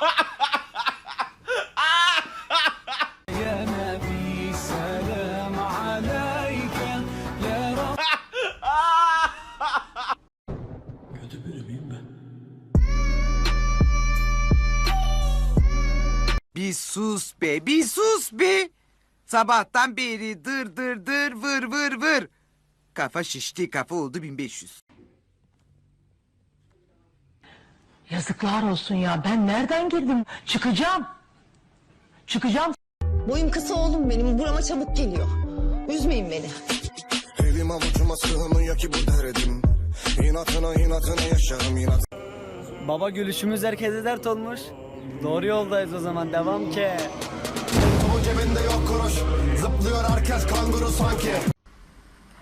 Bir sus be, bir sus be. Sabahtan beri dır dır dır vır vır vır. Kafa şişti, kafa oldu 1500. Yazıklar olsun ya. Ben nereden girdim? Çıkacağım. Çıkacağım. Boyum kısa oğlum benim. Burama çabuk geliyor. Üzmeyin beni. Elim avucuma sığmıyor ki bu derdim İnatına inatına yaşarım inat Baba gülüşümüz herkese dert olmuş. Doğru yoldayız o zaman devam ki. Bu cebinde yok kuruş Zıplıyor herkes kanguru sanki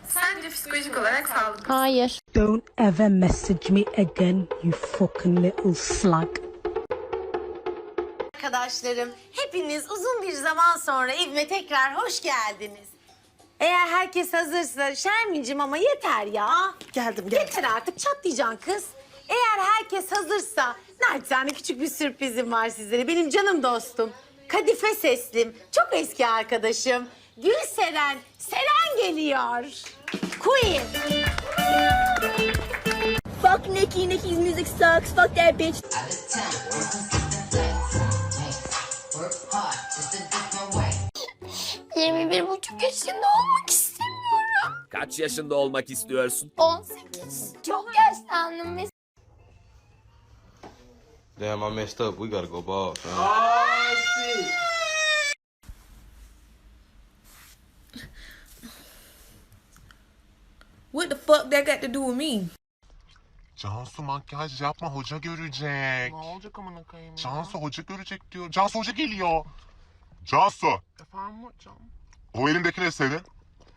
Sence psikolojik olarak sağlıklı Hayır. Don't ever message me again, you fucking little slug. Arkadaşlarım, hepiniz uzun bir zaman sonra evime tekrar hoş geldiniz. Eğer herkes hazırsa Şermin'cim ama yeter ya. Geldim geldim. Yeter artık çatlayacaksın kız. Eğer herkes hazırsa naçizane küçük bir sürprizim var sizlere. Benim canım dostum. Kadife Seslim, çok eski arkadaşım. Gülseren, Seren geliyor. Queen. Fuck Nicki, Nicki's music sucks. Fuck that bitch. Yirmi bir buçuk yaşında olmak istemiyorum. Kaç yaşında olmak istiyorsun? 18. Çok yaşlandım. Mes- Damn I messed up we gotta go ball fam. What the fuck that got to do with me? Cansu makyaj yapma hoca görecek. Ne olacak amına koyayım ya? Cansu hoca görecek diyor. Cansu hoca geliyor. Cansu Efendim hocam? o elindeki ne senin?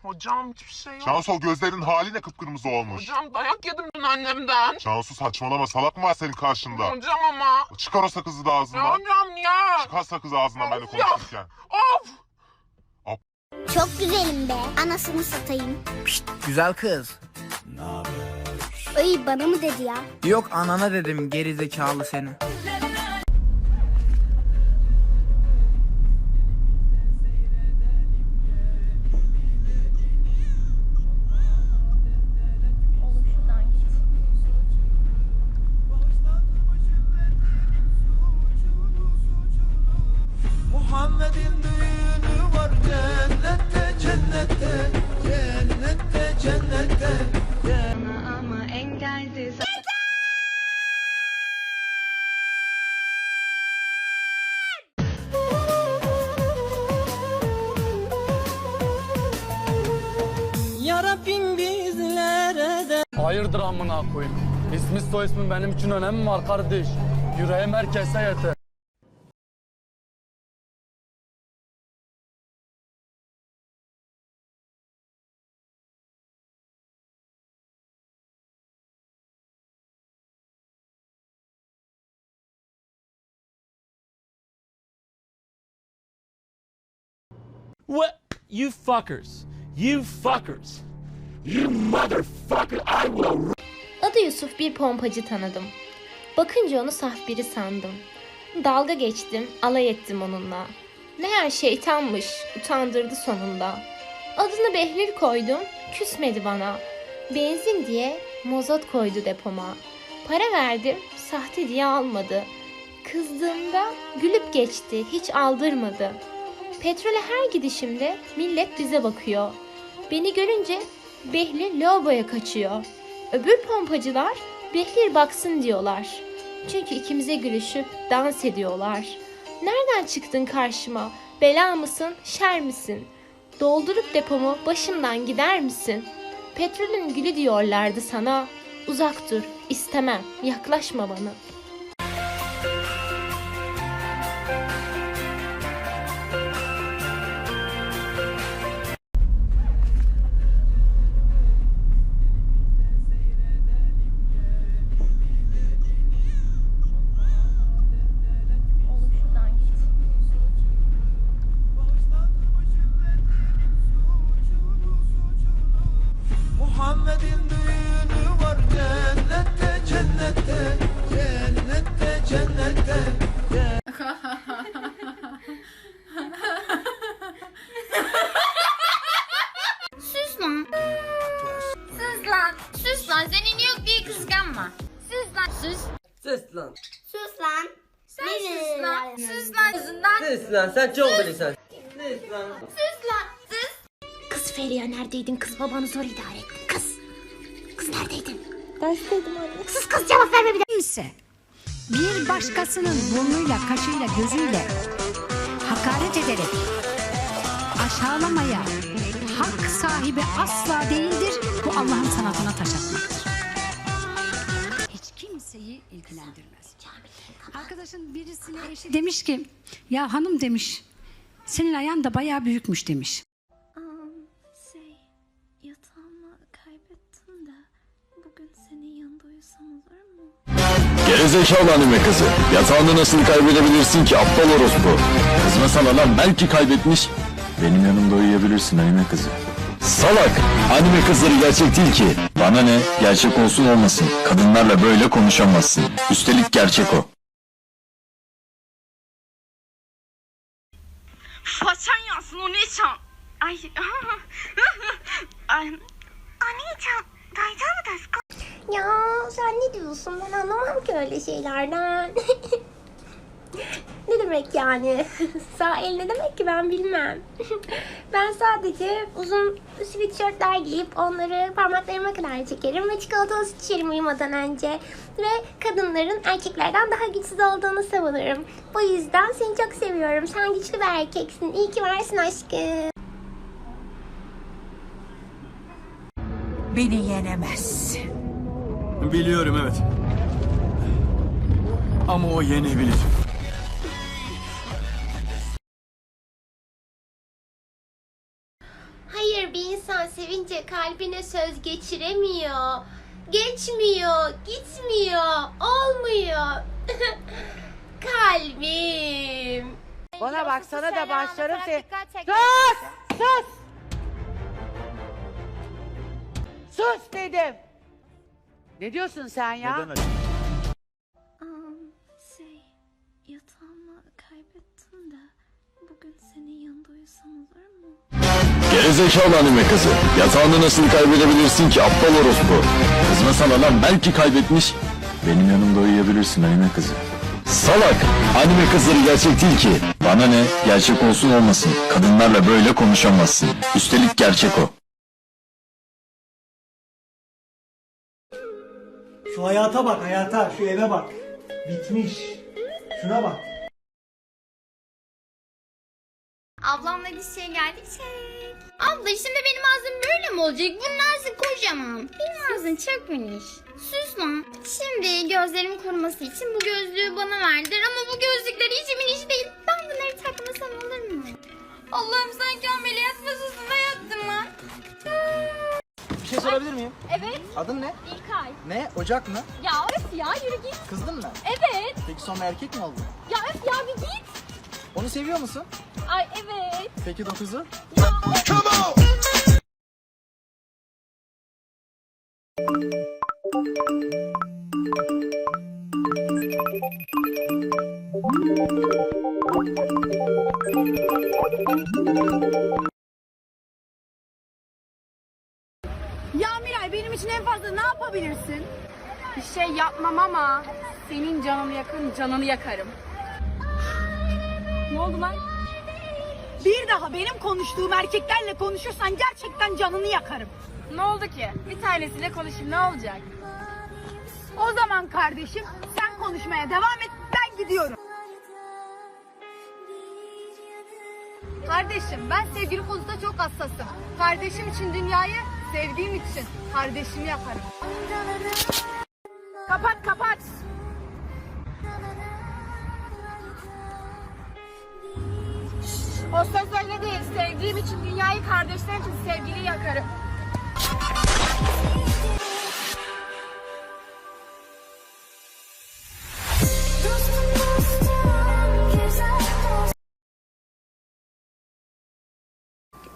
Hocam hiçbir şey yok. Cansu o gözlerinin hali ne kıpkırmızı olmuş. Hocam dayak yedim dün annemden. Cansu saçmalama salak mı var senin karşında? Hocam ama. Çıkar o sakızı da Ya ağzından. hocam ya. Çıkar sakızı ağzından benimle Of ya. konuşurken. Of. Çok güzelim be. Anasını satayım. Güzel kız. Ay bana mı dedi ya? Yok anana dedim geri zekalı seni. Hayırdır amına koyayım. İsmi soy ismi benim için önemi var kardeş. Yüreğim herkese yeter. What? You fuckers. You fuckers. You motherfucker. I will Adı Yusuf bir pompacı tanıdım. Bakınca onu saf biri sandım. Dalga geçtim, alay ettim onunla. Meğer şeytanmış, utandırdı sonunda. Adını Behlül koydum, küsmedi bana. Benzin diye mozot koydu depoma. Para verdim, sahte diye almadı. Kızdığımda gülüp geçti, hiç aldırmadı. Petrole her gidişimde millet bize bakıyor. Beni görünce Behlül lavaboya kaçıyor. Öbür pompacılar Behlül baksın diyorlar. Çünkü ikimize gülüşüp dans ediyorlar. Nereden çıktın karşıma? Bela mısın, şer misin? Doldurup depomu başımdan gider misin? Petrolün gülü diyorlardı sana. Uzak dur, istemem, yaklaşma bana. Sus lan sen çok bilirsin. Sus lan. Sus lan. Sus. Kız Feriha neredeydin? Kız babanı zor idare ettin. Kız. Kız neredeydin? Dersteydim anne. Sus kız cevap verme bir de. Kimse bir başkasının burnuyla, kaşıyla, gözüyle hakaret ederek aşağılamaya hak sahibi asla değildir. Bu Allah'ın sanatına taş atmaktır. Hiç kimseyi ilgilendirmez. Arkadaşın birisine eşi demiş ki ya hanım demiş senin ayağın da bayağı büyükmüş demiş. Şey, yatağımı kaybettim de bugün senin yanında uyusam olur mu? Gerizekalı anime kızı. Yatağını nasıl kaybedebilirsin ki aptal orospu? Kızma sana lan belki kaybetmiş. Benim yanımda uyuyabilirsin anime kızı. Salak! Anime kızları gerçek değil ki. Bana ne? Gerçek olsun olmasın. Kadınlarla böyle konuşamazsın. Üstelik gerçek o. Façan yansın o ne çan? Ay. Ay. Anne-chan, daijoubu desu ka? Ya sen ne diyorsun? Ben anlamam ki öyle şeylerden. ne demek yani? Sağ el ne demek ki ben bilmem. ben sadece uzun sweatshirtler giyip onları parmaklarıma kadar çekerim ve çikolatalı süt içerim uyumadan önce. Ve kadınların erkeklerden daha güçsüz olduğunu savunurum. Bu yüzden seni çok seviyorum. Sen güçlü bir erkeksin. İyi ki varsın aşkım. Beni yenemez. Biliyorum evet. Ama o yenebilir. Sevince kalbine söz geçiremiyor. Geçmiyor, gitmiyor, olmuyor. Kalbim. Bana bak sana da başlarım seni. Sus! Sus! Sus dedim. Ne diyorsun sen ya? Şey, Gerizekalı anime kızı. Yatağını nasıl kaybedebilirsin ki aptal orospu? Kızma sana lan belki kaybetmiş. Benim yanımda uyuyabilirsin anime kızı. Salak! Anime kızları gerçek değil ki. Bana ne? Gerçek olsun olmasın. Kadınlarla böyle konuşamazsın. Üstelik gerçek o. Şu hayata bak hayata, şu eve bak. Bitmiş. Şuna bak. Şey geldik çek. Abla şimdi benim ağzım böyle mi olacak? Bunun ağzı kocaman. Benim ağzım çok geniş. Sus lan. Şimdi gözlerim koruması için bu gözlüğü bana verdiler ama bu gözlükler hiç miniş değil. Ben bunları takmasam olur mu? Allah'ım sanki ameliyat masasında yattım lan. Bir şey sorabilir miyim? Evet. Adın ne? İlkay. Ne? Ocak mı? Ya öf ya yürü git. Kızdın mı? Evet. Peki sonra erkek mi oldun? Ya öf ya bir git. Onu seviyor musun? Ay evet. Peki dokuzu? Ya Miray benim için en fazla ne yapabilirsin? Bir şey yapmam ama senin canını yakın canını yakarım. Ne oldu lan? Bir daha benim konuştuğum erkeklerle konuşursan gerçekten canını yakarım. Ne oldu ki? Bir tanesiyle konuşayım ne olacak? O zaman kardeşim sen konuşmaya devam et ben gidiyorum. Kardeşim ben sevgili konusunda çok hassasım. Kardeşim için dünyayı sevdiğim için kardeşimi yaparım. Kapat kapat. O söz öyle değil. Sevdiğim için dünyayı kardeşlerim için sevgili yakarım.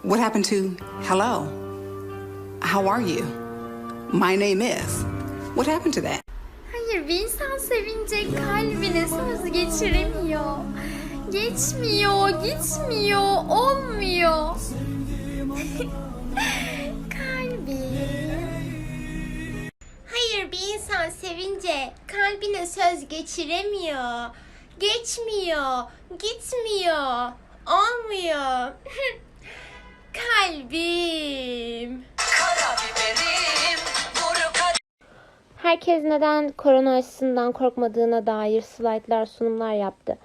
What happened to hello? How are you? My name is. What happened to that? Hayır bir insan sevince kalbine söz geçiremiyor. Geçmiyor, gitmiyor, olmuyor. Kalbim. Hayır bir insan sevince kalbine söz geçiremiyor. Geçmiyor, gitmiyor, olmuyor. Kalbim. Herkes neden korona aşısından korkmadığına dair slaytlar, sunumlar yaptı.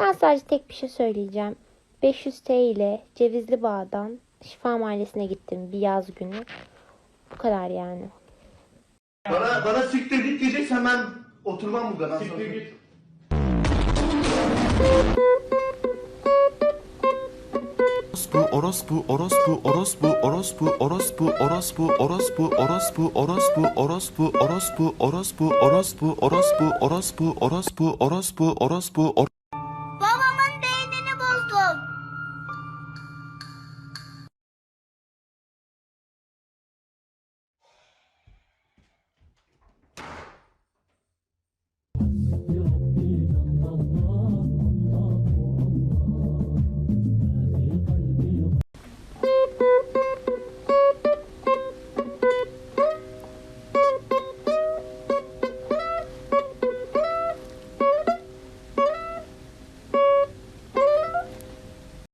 Ben sadece tek bir şey söyleyeceğim. 500 T ile Cevizli Bağ'dan Şifa Mahallesi'ne gittim bir yaz günü. Bu kadar yani. Bana, bana siktir git diyeceksen ben oturmam burada. Siktir git. orospu orospu orospu orospu orospu orospu orospu orospu orospu orospu orospu orospu orospu orospu orospu orospu orospu orospu orospu